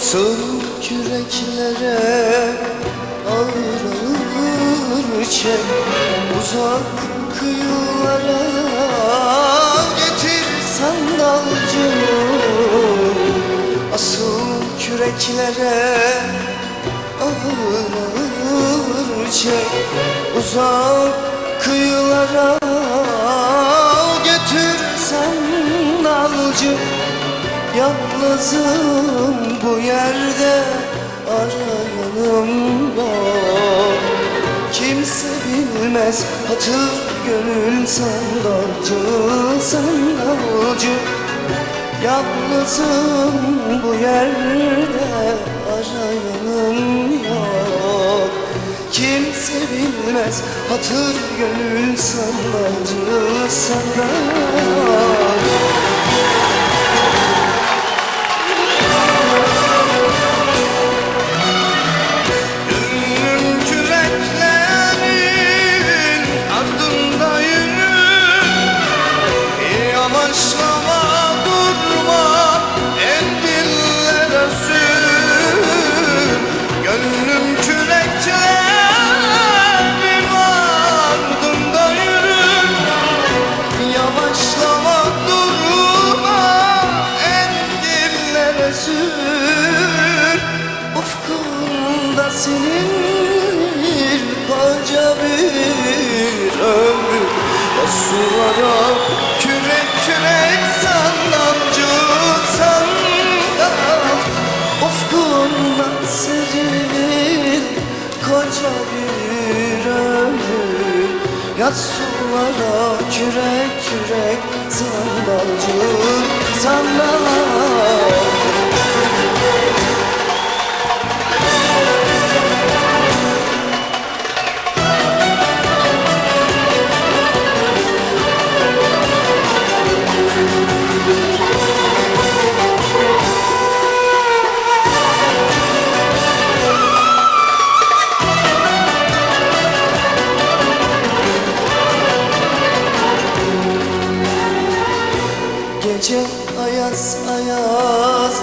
Asıl küreklere ağır ağır çek Uzak kıyılara getir sandalcı Asıl küreklere ağır ağır çek Uzak kıyılara götür sandalcı Yalnızım bu yerde arayanım yok Kimse bilmez hatır gönül sandalcı sandalcı Yalnızım bu yerde arayanım yok Kimse bilmez hatır gönül sandalcı sandalcı Yavaşlama durma endillere sür. Gönlüm küreklerin ardında yürür Yavaşlama durma endillere sür. Ufkunda senin koca bir ömür. O sulara bir ömür. Yaz sulara kürek kürek sandalcı sandal Gece ayaz ayaz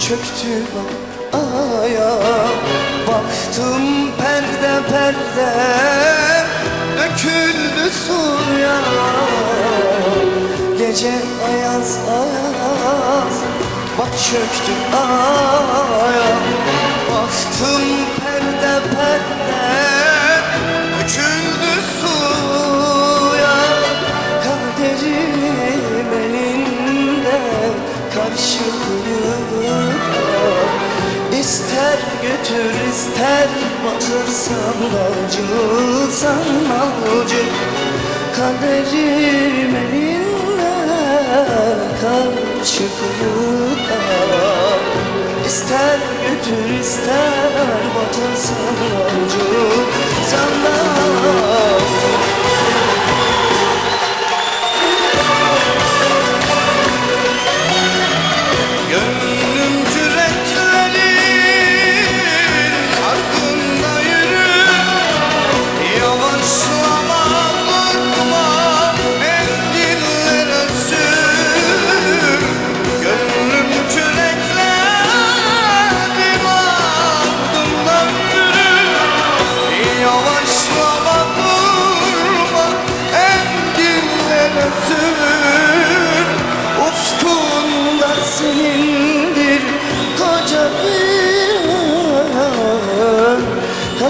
çöktü bak aya. Baktım perde perde döküldü suya. Gece ayaz ayaz bak çöktü aya. Baktım perde perde götür ister batır sandalcı sandalcı Kaderim elinde karşı kıyıda İster götür ister batır sandalcı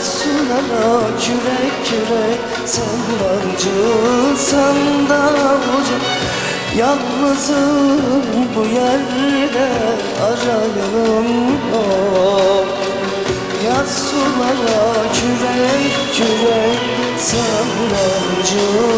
Kasılara kürek kürek sandalcı sandalcı Yalnızım bu yerde arayalım. Yok Yaz sulara kürek kürek sandalcı